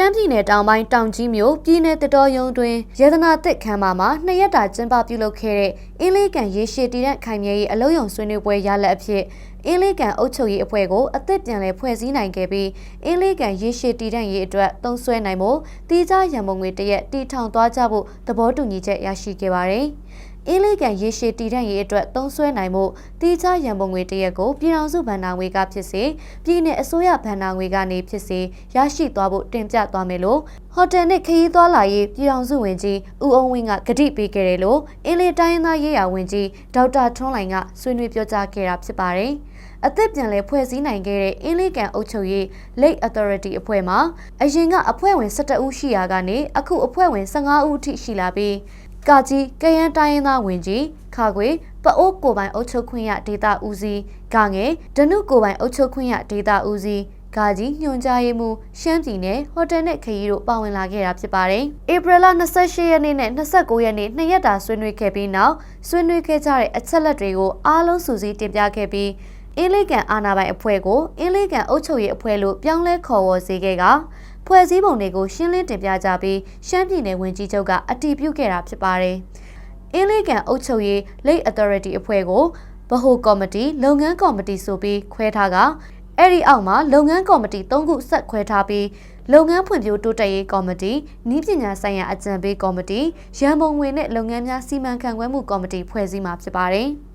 ရှမ်းပြည်နယ်တောင်ပိုင်းတောင်ကြီးမြို့ပြည်내တတော်ရုံတွင်ရတနာတစ်ခမ်းမှာမှာနှစ်ရက်တာကျင်းပပြုလုပ်ခဲ့တဲ့အင်းလေးကန်ရေရှည်တည်တဲ့ခိုင်မြဲရေးအလုံးယုံဆွေးနွေးပွဲရလဒ်အဖြစ်အင်းလေးကန်အုပ်ချုပ်ရေးအဖွဲ့ကိုအသစ်ပြန်လည်ဖွဲ့စည်းနိုင်ခဲ့ပြီးအင်းလေးကန်ရေရှည်တည်တဲ့ရေးအတွက်သုံးစွဲနိုင်မှုတိကျရန်ပုံငွေတရက်တီထောင်သွားကြဖို့သဘောတူညီချက်ရရှိခဲ့ပါတယ်။ အင်းလေးကန်ရေရှည်တည်တဲ့ရေးအတွက်သုံးစွဲနိုင်မှုတိကျရန်ပုံငွေတရက်ကိုပြည်ထောင်စုဘဏ္ဍာငွေကဖြစ်စေပြည်내အစိုးရဘဏ္ဍာငွေကနေဖြစ်စေရရှိသွားဖို့တင်ပြသွားမယ်လို့ဟိုတယ်နဲ့ခရီးသွားလာရေးပြည်ထောင်စုဝန်ကြီးဦးအောင်ဝင်းကကတိပေးခဲ့တယ်လို့အင်းလေးတိုင်းရင်းသားရေးရာဝန်ကြီးဒေါက်တာထွန်းလိုင်ကဆွေးနွေးပြောကြားခဲ့တာဖြစ်ပါတယ်။အသစ်ပြန်လဲဖွဲ့စည်းနိုင်ခဲ့တဲ့အင်းလေးကန်အုပ်ချုပ်ရေး Lake Authority အဖွဲ့မှာအရင်ကအဖွဲ့ဝင်17ဦးရှိရာကနေအခုအဖွဲ့ဝင်15ဦးအထိရှိလာပြီး ကာကြီးကရန်တိုင်းရင်းသားဝင်ကြီးခါခွေပအိုးကိုပိုင်အုပ်ချုပ်ခွင့်ရဒေတာဦးစီးကငယ်ဒနုကိုပိုင်အုပ်ချုပ်ခွင့်ရဒေတာဦးစီးကာကြီးညွှန်ကြားရေးမှူးရှမ်းပြည်နယ်ဟိုတယ်နဲ့ခရီးတို့ပါဝင်လာခဲ့တာဖြစ်ပါတယ်။ဧပြီလ28ရက်နေ့နဲ့29ရက်နေ့နှစ်ရက်တာဆွေးနွေးခဲ့ပြီးနောက်ဆွေးနွေးခဲ့ကြတဲ့အချက်လက်တွေကိုအားလုံးစုစည်းတင်ပြခဲ့ပြီးအင်းလေးကန်အာနာပိုင်အဖွဲ့ကိုအင်းလေးကန်အုပ်ချုပ်ရေးအဖွဲ့လို့ပြောင်းလဲခေါ်ဝေါ်စေခဲ့က ဖွဲ့စည်းပုံတွေကိုရှင်းလင်းတင်ပြကြပြီးရှမ်းပြည်နယ်ဝန်ကြီးချုပ်ကအတည်ပြုခဲ့တာဖြစ်ပါတယ်။အင်းလေးကန်အုပ်ချုပ်ရေး Lake Authority အဖွဲ့ကိုဗဟိုကော်မတီလုပ်ငန်းကော်မတီဆိုပြီးခွဲထားကအဲ့ဒီအောက်မှာလုပ်ငန်းကော်မတီ၃ခုဆက်ခွဲထားပြီးလုပ်ငန်းဖွံ့ဖြိုးတိုးတက်ရေးကော်မတီ၊ဤပညာဆိုင်ရာအကြံပေးကော်မတီ၊ရန်ပုံငွေနဲ့လုပ်ငန်းများစီမံခန့်ခွဲမှုကော်မတီဖွဲ့စည်းမှာဖြစ်ပါတယ်။